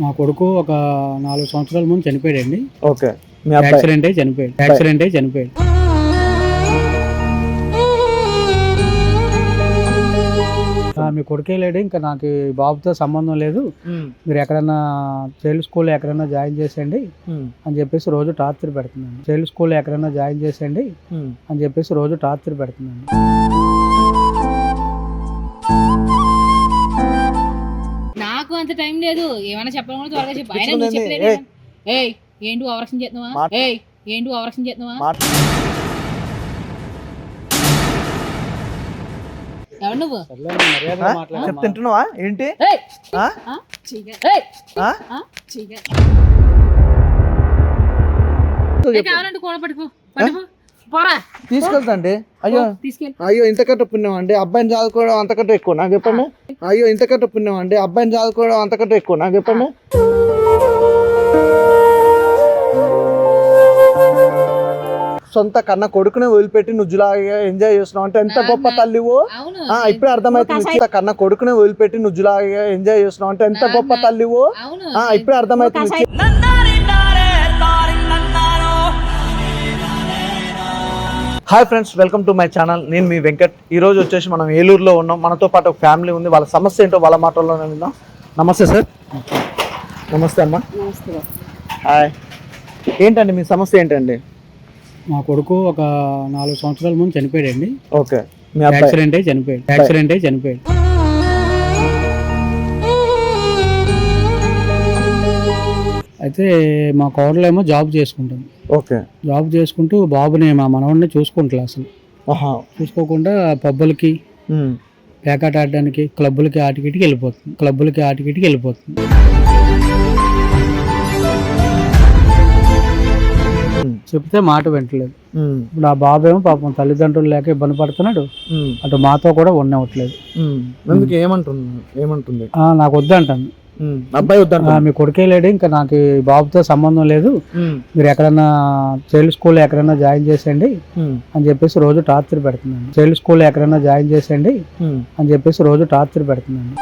మా కొడుకు ఒక నాలుగు సంవత్సరాల ముందు చనిపోయాడండి. ఓకే. మీ అబ్బాయి? యాక్సిడెంట్ అయి చనిపోయాడు యాక్సిడెంట్ అయి చనిపోయాడు. ఆ, మీ కొడుకే లేడు ఇంకా నాకు ఈ బాబుతో సంబంధం లేదు. ఉమ్, మీరు ఎక్కడైనా చైల్డ్ స్కూల్ ఎక్కడైనా జాయిన్ చేసేయండి ఉమ్, అని చెప్పేసి రోజు టార్చర్ పెడుతున్నాను. చైల్డ్ స్కూల్ ఎక్కడైనా జాయిన్ చేసేయండి ఉమ్. అని చెప్పేసి రోజు టార్చర్ పెడుతున్నాను. అంత టైం లేదు ఏమైనా చెప్పడం కూడా త్వరగా చెప్పు ఆయన నువ్వు తెచ్చుకుందండి. చెప్పలేదు ఏయ్ ఏంటి ఓవరాక్షన్ చేస్తున్నావా ఏయ్ ఏంటి ఓవరాక్షన్ చేస్తున్నావా మాట ఎవరు నువ్వు సర్లేండి, మర్యాదగా ఆ? మాట్లాడమ్మా. చెప్ తింటున్నావా ఏంటి ఏయ్ ఆ? ఆ? చీగ. ఏయ్ ఆ? ఆ? చీగ. చెప్పు. ఏ కావాలంటే కూడా పడిపో పడిపో పోరా. తీసుకెళ్తాండి. అయ్యో. తీసుకెళ్ళి. అయ్యో ఇంతకంటే పుణ్యం అండి అబ్బాయిని చదువుకోవడం అంతకంటే ఎక్కువ నాకు చెప్పండి. అయ్యో ఇంతకంటే పుణ్యం అండి అబ్బాయిని చదువుకోవడం అంతకంటే ఎక్కువ నాకు చెప్పండి. సొంత కన్న కొడుకునే వదిలిపెట్టి నుజ్జులాగా ఎంజాయ్ చేస్తున్నావు అంటే ఎంత గొప్ప తల్లివో? ఇప్పుడే అర్థమవుతుంది కన్న కొడుకునే వదిలిపెట్టి నుజ్జులాగా ఎంజాయ్ చేస్తున్నావు అంటే ఎంత గొప్ప తల్లివో? ఇప్పుడే అర్థమవుతుంది hi friends welcome to my channel. నేను మీ వెంకట్. ఈ రోజు వచ్చేసి మనం ఏలూరులో ఉన్నాం. మనతో పాటు ఒక ఫ్యామిలీ ఉంది. వాళ్ళ సమస్య ఏంటో వాళ్ళ మాటల్లోనే విందాం. నమస్తే సార్. నమస్తే అమ్మా. హాయ్. ఏంటండి మీ సమస్య ఏంటండి? మా కొడుకు ఒక నాలుగు సంవత్సరాల ముందు చనిపోయాడండి. ఓకే. మీ అబ్బాయి? యాక్సిడెంట్ అయి చనిపోయాడు. యాక్సిడెంట్ అయి చనిపోయాడు. అయితే మా కోడలేమో జాబ్ చేసుకుంటుంది. ఓకే. జాబ్ చేసుకుంటూ బాబుని మా మనవడిని చూసుకుంటలే అసలు. చూసుకోకుండా పబ్బులకి. పేకాట ఆడడానికి క్లబ్బులకి ఆటికిటికి వెళ్ళిపోతుంది. క్లబ్బులకి ఆటికిటికి వెళ్ళిపోతుంది. చెప్తే మాట వింటలేదు. ఇప్పుడు ఆ బాబేమో పాపం తల్లిదండ్రులు లేక ఇబ్బంది పడుతున్నాడు. అటు మాతో కూడా ఉండవట్లేదు ఏమంటుంది? ఏమంటుంది నాకు వద్దంటాను. అబ్బాయి ఆ, వద్దంట మీ కొడుకే లేడు ఇంకా నాకు బాబుతో సంబంధం లేదు. మీరు ఎక్కడైనా చైల్డ్ స్కూల్ ఎక్కడైనా జాయిన్ చేసేయండి అని చెప్పేసి రోజు టార్చర్ పెడుతున్నాను. చైల్డ్ స్కూల్ ఎక్కడైనా జాయిన్ చేసేయండి అని చెప్పేసి రోజు టార్చర్ పెడుతున్నాను.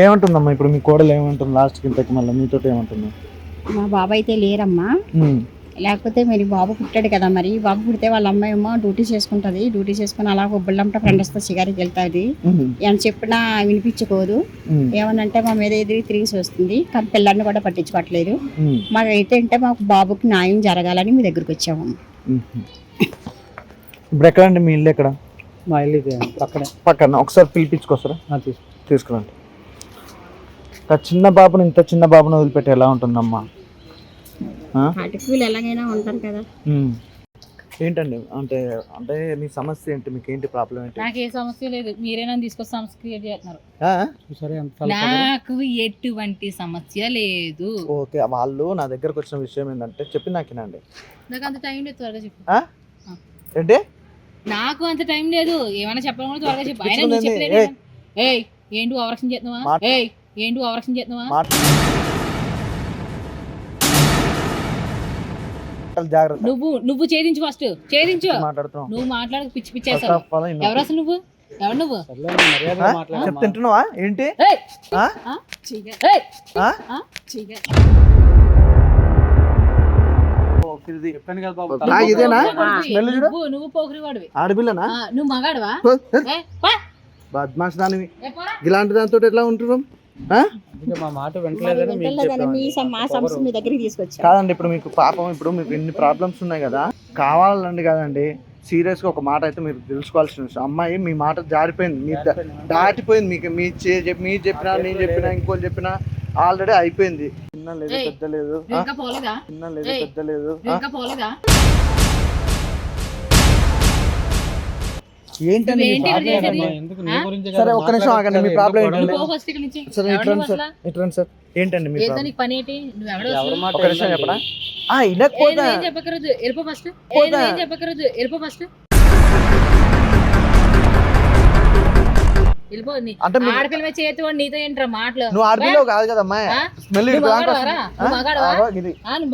ఏమంటుందమ్మా ఇప్పుడు మీ కోడలు ఏమంటుంది లాస్ట్కి ఇంతకు మళ్ళీ? మీతో ఏమంటుంది? మా బాబు అయితే లేరమ్మా. లేకపోతే మరి బాబు పుట్టాడు కదా మరి బాబు పుడితే వాళ్ళ అమ్మాయి ఏమో డ్యూటీ చేసుకుంటుంది డ్యూటీ చేసుకుని అలా ఒబ్బళ్ళంట ఫ్రెండ్స్తో సిగారికి వెళ్తుంది. ఏమని చెప్పినా వినిపించుకోదు. ఏమనంటే మా మీద ఎదిరి తిరిగి వస్తుంది కానీ పిల్లల్ని కూడా పట్టించుకోవట్లేదు. మాకు అయితే అంటే మాకు బాబుకి న్యాయం జరగాలని మీ దగ్గరికి వచ్చాము. ఇప్పుడు ఎక్కడండి మీ ఇల్లు ఎక్కడ మా ఇల్లు పక్కనే పక్కన ఒకసారి తీసుకో. తీసుకురండి చిన్న బాబుని ఇంత చిన్న బాబుని వదిలిపెట్టి ఎలా ఉంటుందమ్మా? అటుకులు ఎలాగైనా ఉంటారు కదా. ఏంటండి? అంటే అంటే మీ సమస్య ఏంటి? మీకు ఏంటి ప్రాబ్లం ఏంటి? నాకు ఏ సమస్య లేదు. మీరేనా తీసుకొచ్చి సమస్య క్రియేట్ చేస్తున్నారు? నాకు ఎటువంటి సమస్య లేదు. ఓకే వాళ్ళు నా దగ్గరకు వచ్చిన విషయం ఏంటంటే చెప్పి నాకేనండి నాకు అంత టైం లేదు త్వరగా చెప్పు? ఏంటి? నాకు అంత టైం లేదు. ఏమైనా చెప్పడం కూడా త్వరగా చెప్పు. ఆయన. చెప్పలేదు ఏయ్. ఏంటి ఓవరాక్షన్ చేస్తున్నావా? ఏయ్ ఏంటి ఓవరాక్షన్ చేస్తున్నావా? జాగ్రత్త. నువ్వు నువ్వు ఛేదించు ఫస్ట్ ఛేదించు. మాట్లాడుతున్నాం నువ్వు మాట్లాడక పిచ్చి పిచ్చి First చేస్తావు. of all, ఇನ್ನು- ఎవరు అసలు నువ్వు? ఎవరు నువ్వు? ఏంటి? ఇదేనా? స్మెల్ చూడు. నువ్వు పోకిరి వాడివి ఆడపిల్లనా నువ్వు మగాడవా? దానివి. ఇలాంటి దాంతో ఎట్లా ఉంటున్నాం? మా మాట వింటలేదని మీ సమస్య మీ దగ్గరికి కాదండి ఇప్పుడు మీకు పాపం ఇప్పుడు మీకు ఎన్ని ప్రాబ్లమ్స్ ఉన్నాయి కదా? కావాలండి కదండి. సీరియస్గా ఒక మాట అయితే మీరు తెలుసుకోవాల్సిన విషయం. అమ్మాయి మీ మాట జారిపోయింది. మీ దాటిపోయింది మీకు. మీ మీరు చెప్పినా నేను చెప్పినా ఇంకోటి చెప్పినా ఆల్రెడీ అయిపోయింది. చిన్న లేదు. పెద్ద లేదు. చిన్న లేదు. పెద్ద లేదు. ఏంటండి మీ నువ్వేంటి problem ఇక్కడ ఏంటండి? చేసేది? ఎందుకు నీ? గురించి సరే, ఒక్క నిమిషం ఆగండి, మీ ఏంటి? నువ్వు ఏంటండి? పో ఫస్ట్ ఇక్కడ నుంచి సరే ఎవరు ఇట్రండి నువ్వు సార్ అసలు? ఇట్రండి సార్ ఏంటండి మీ ఏదో ప్రాబ్లం నీకు పని ఏంటి నువ్వు ఎవడో ఎవరి అసలు? మాట ఒక నిమిషం. చెప్పనా ఆ వినకపోతే ఏం వెళ్ళిపో ఫస్ట్ పోతా. ఏం వెళ్ళిపో ఫస్ట్ ఆడపిల్ల మీద చేతి వాడు నీతో ఏంట్రా మాటలు? నువ్వు ఆడపిల్లవు కాదు కదమ్మా ఆ? స్మెల్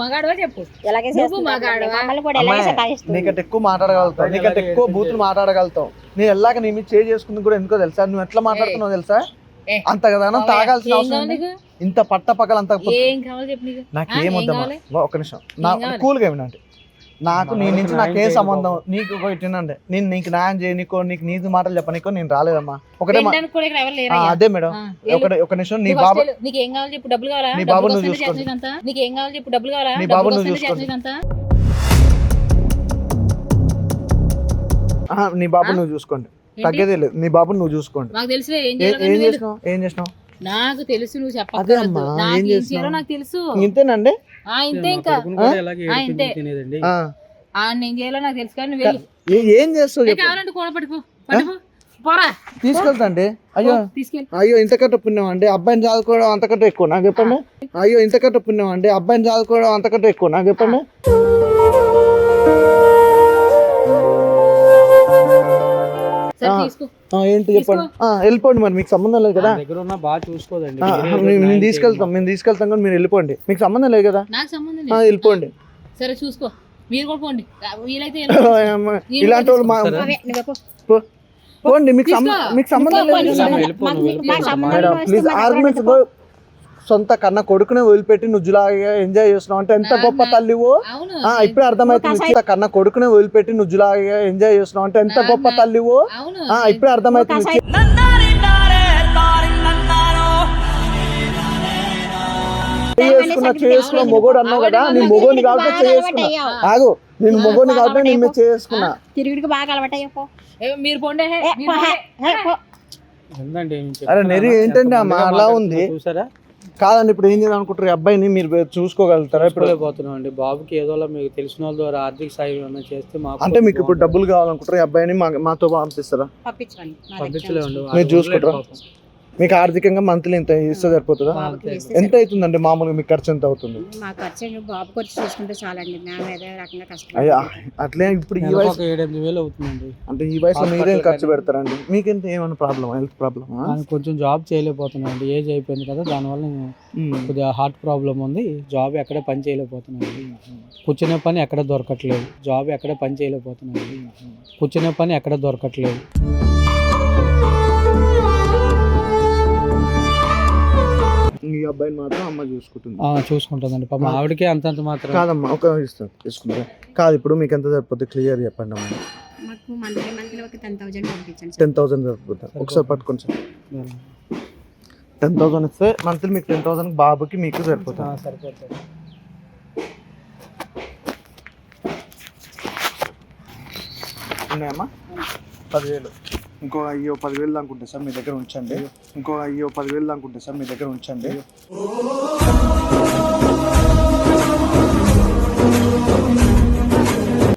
మగాడవా? చెప్పు. ఎలాగే నువ్వు మగాడవా? ఎలాగే నీకంటే ఎక్కువ మాట్లాడగలుగుతావు. నీకంటే ఎక్కువ బూతులు మాట్లాడగలుగుతావు. నేను ఎల్లాక నీ మీద చేంజ్ చేసుకుంది కూడా ఎందుకో తెలుసా? నువ్వు ఎట్లా మాట్లాడుతున్నావు తెలుసా. అంత కదా తాగాల్సిన అవసరం ఇంత పట్ట పక్కల అంత ఏం కావాలి చెప్పు నీకు? కావాలి? ఒక నిమిషం. నా? కూల్గా వినండి. నాకు నీ నుంచి నాకేం చేయండి సంబంధం బాబు. నీకు వినండి నేను నీకు న్యాయం చేయనీకో నీకు నీతి మాటలు చెప్పనీకో నేను రాలేదమ్మా ఒకటే మా- తినడానికి కూడా ఇక్కడ ఎవరు ఆ, లేరా అదే మేడం. ఒక ఒక నిమిషం నీ నువ్వు బాబు. నీకు ఏం కావాలి చెప్పు డబ్బులు కావాలా నీ డబ్బులు బాబుని వస్తుంటే చూసుకో. చేస్తున్నదంతా? నీకు ఏం కావాలి చెప్పు డబ్బులు కావాలా నీ డబ్బులు బాబుని వస్తుంటే చూసుకో. చేస్తున్నదంతా? ఆ, నీ బాబు? నువ్వు చూసుకోండి? తగ్గేదే లేదు నీ బాబుని నువ్వు చూసుకోండి నాకు తెలుసు ఏం ఏ- చేయాలో ఏం కానీ వెళ్ళు. చేసినావు ఏం చేసినావు నాకు తెలుసు నువ్వు చెప్పక్కర్లేదు. నాకు ఏం? చేయాలో నాకు తెలుసు. ఇంతేనండి? ఆ ఇంతే ఇంకా. ఆ, ఇంతే. ఆ, నేను చేయాలో నాకు తెలుసు కానీ నువ్వు వెళ్ళు. ఏ- ఏం చేస్తావు కావాలంటే కూడా పట్టుకో పట్టుకో. పోరా. తీసుకెళ్తాండి. అయ్యో. తీసుకెళ్ళి. అయ్యో ఇంతకంటే పుణ్యం అండి అబ్బాయిని చదువుకోవడం అంతకంటే ఎక్కువ నాకు చెప్పండి. అయ్యో ఇంతకంటే పుణ్యం అండి అబ్బాయిని చదువుకోవడం అంతకంటే ఎక్కువ నాకు చెప్పండి. ఏంటి చెప్పండి? ఆ, వెళ్ళిపోండి మరి మీకు సంబంధం లేదు కదా? దగ్గర ఉన్న బాగా చూసుకోదండి. మేము తీసుకెళ్తాం మేము తీసుకెళ్తాం కానీ మీరు వెళ్ళిపోండి. మీకు సంబంధం లేదు కదా? నాకు సంబంధం ఆ, లేదు. వెళ్ళిపోండి. సరే చూసుకో. మీరు కూడా పోండి. వీలైతే అమ్మ, ఇలాంటి వాళ్ళు మా పోండి మీకు మీకు సంబంధం లేదు ప్లీజ్ ఆర్గ్యుమెంట్స్ సొంత కన్న కొడుకునే వదిలిపెట్టి నుజ్జులాగా ఎంజాయ్ చేస్తున్నావు అంటే ఎంత గొప్ప తల్లివో? అవును. ఆ, ఇప్పుడే అర్థమవుతుంది సొంత కన్న కొడుకునే వదిలిపెట్టి నుజ్జులాగా ఎంజాయ్ చేస్తున్నావు అంటే ఎంత గొప్ప తల్లివో? అవును. ఆ, ఇప్పుడే అర్థమవుతుంది. చేసుకున్న చేసుకున్న మొగోడు అన్నావు కదా నీ మొగోని కాబట్టి చేసుకున్నా. ఆగు నేను మొగోని కాబట్టి నేను. చేసుకున్నా తిరుగుడికి బాగా ఏ, మీరు పోండి. అరే? నెరి ఏంటండి ఎంత అమ్మా, అలా ఉంది. చూసారా? కాదండి ఇప్పుడు ఏం చేద్దాం అనుకుంటారు ఈ అబ్బాయిని మీరు చూసుకోగలుగుతారా? ఇప్పుడు చూసుకోలేకపోతున్నాం అండి బాబుకి ఏదోలా మీకు తెలిసిన వాళ్ళ ద్వారా ఆర్థిక సాయం ఏమైనా చేస్తే మాకు అంటే మీకు ఇప్పుడు డబ్బులు కావాలనుకుంటారు ఈ అబ్బాయిని మా- మాతో పంపిస్తారా? పంపించండి పంపించలేమండి. మీరు చూసుకుంటారా? మీకు ఆర్థికంగా మంత్లీ ఇంత ఇస్తే సరిపోతుందా? ఎంత అవుతుందండి మామూలుగా మీకు ఖర్చు ఎంత అవుతుంది? మా ఖర్చు బాబు ఖర్చు చేసుకుంటే చాలండి. మేము ఏదో రకంగా అయ్యా కష్టపడి అట్లే ఇప్పుడు ఈ వయసు ఏడెనిమిది వేలు అవుతుందండి. అంటే ఈ వయసులో మీరేం ఖర్చు పెడతారండి? మీకెంత ఏమైనా ప్రాబ్లమ్? Health problem? ఆయన కొంచెం జాబ్ చేయలేకపోతున్నాను అండి ఏజ్ అయిపోయింది కదా దానివల్ల కొద్దిగా హార్ట్ ప్రాబ్లం ఉంది. జాబ్ ఎక్కడ పని చేయలేకపోతున్నాను కూర్చునే పని ఎక్కడ దొరకట్లేదు. జాబ్ ఎక్కడ పని చేయలేకపోతున్నాను కూర్చునే పని ఎక్కడ దొరకట్లేదు. ఈ అబ్బాయిని మాత్రం అమ్మ చూసుకుంటుంది. ఆ, చూసుకుంటుందండి. పాప ఆవిడకే అంతంత మాత్రం కాదమ్మా ఒక ఇస్తాను తీసుకుంటా. కాదు ఇప్పుడు మీకు ఎంత సరిపోతుంది క్లియర్ చెప్పండి అమ్మా. మాకు మంత్లీ మంత్లీ ఒక టెన్ థౌసండ్ పంపించండి సార్. టెన్ థౌసండ్ సరిపోతుంది ఒకసారి పట్టుకోండి సార్. టెన్ థౌసండ్ ఇస్తే మంత్లీ మీకు టెన్ థౌసండ్ బాబుకి మీకు ఆ, సరిపోతుంది సరిపోతుంది ఉన్నాయమ్మా? పదివేలు. ఇంకో అయ్యో పదివేలు దాకా ఉంటుంది సార్ మీ దగ్గర ఉంచండి. ఇంకో అయ్యో పదివేలు దాకా ఉంటుంది సార్ మీ దగ్గర ఉంచండి.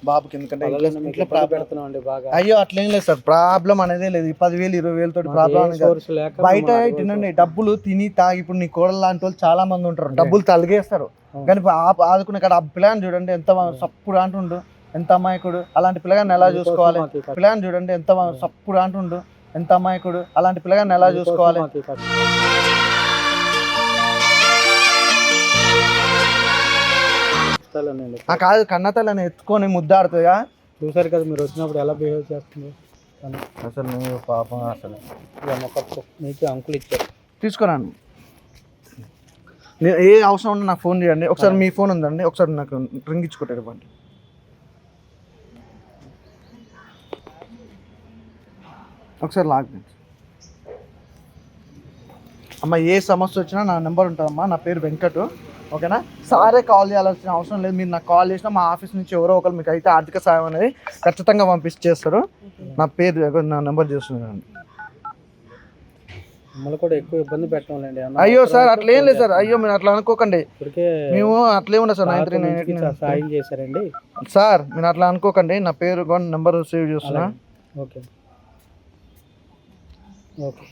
బాబుకి ఎందుకంటే ఇంట్లో- పెడుతున్నాం అండి బాగా. అయ్యో అట్లేం లేదు సార్. ప్రాబ్లం అనేదే లేదు. ఈ పదివేలు ఇరవై వేలతో ప్రాబ్లం అనేది కాదు. బయట తినండి. డబ్బులు తిని తాగి ఇప్పుడు నీ కోడలు లాంటి వాళ్ళు చాలా మంది ఉంటారు. డబ్బులు తలిగేస్తారు. కానీ ఆ- ఆదుకునే కాడ ఆ పిల్లగాని చూడండి ఎంత సప్పుడు అంటుండు. ఎంత అమాయకుడు? అలాంటి పిల్లగాన్ని ఎలా చూసుకోవాలి? మాకు ఈ కష్టం. పిల్లగాని చూడండి ఎంత సప్పుడు అంటుండు. ఎంత అమాయకుడు? అలాంటి పిల్లగాన్ని ఎలా చూసుకోవాలి. ఆ కాదు కన్నతల్లని ఎత్తుకొని ముద్దాడుతుందా చూసారు కదా మీరు వచ్చినప్పుడు ఎలా బిహేవ్ చేస్తుంది. అసలు నేను పాపం అసలు. మీకు అంకులు ఇచ్చారు తీసుకురాను నేను ఏ అవసరం ఉన్నా నాకు ఫోన్ చేయండి. ఒకసారి మీ ఫోన్ ఉందండి. ఒకసారి నాకు రింగ్ ఇచ్చుకుంటారు ఇవ్వండి. ఒకసారి లాగ్ అమ్మ ఏ సమస్య వచ్చినా నా నెంబర్ ఉంటుందమ్మా. నా పేరు వెంకట్. ఓకేనా? సారే కాల్ చేయాల్సిన అవసరం లేదు. మీరు నాకు కాల్ చేసినా మా ఆఫీస్ నుంచి ఎవరో ఒకరు మీకు అయితే ఆర్థిక సాయం అనేది ఖచ్చితంగా పంపించేస్తారు నా పేరు నా నెంబర్ చేస్తున్నాను. మమ్మల్ని కూడా ఎక్కువ ఇబ్బంది అయ్యో సార్ అట్లా ఏం లేదు సార్. అయ్యో మీరు అట్లా అనుకోకండి. మేము అట్లే ఉన్నా సార్ నైన్ త్రీ నైన్ సాయం చేశారండి. సార్ మీరు అట్లా అనుకోకండి. నా పేరు కూడా నెంబర్ సేవ్ చేస్తున్నా. ఓకే. ఓకే.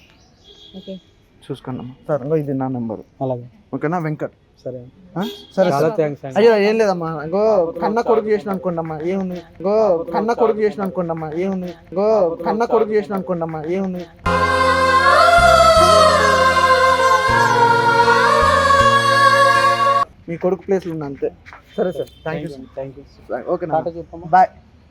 ఓకే. చూసుకున్నాం సార్ ఇది నా నెంబర్. అలాగే. ఓకేనా వెంకట్? సరే. సరే చాలా థ్యాంక్స్ అయ్యో ఏం లేదమ్మా. ఇంకో కన్న కొడుకు చేసిన అనుకోండమ్మా. ఏముంది? ఇంకో కన్న కొడుకు చేసిన అనుకోండమ్మా. ఏముంది? ఇంకో కన్న కొడుకు చేసిన అనుకోండమ్మా. ఏముంది? మీ కొడుకు ప్లేస్లు ఉన్నా అంతే. సరే sir. Thank you sir thank you okay bye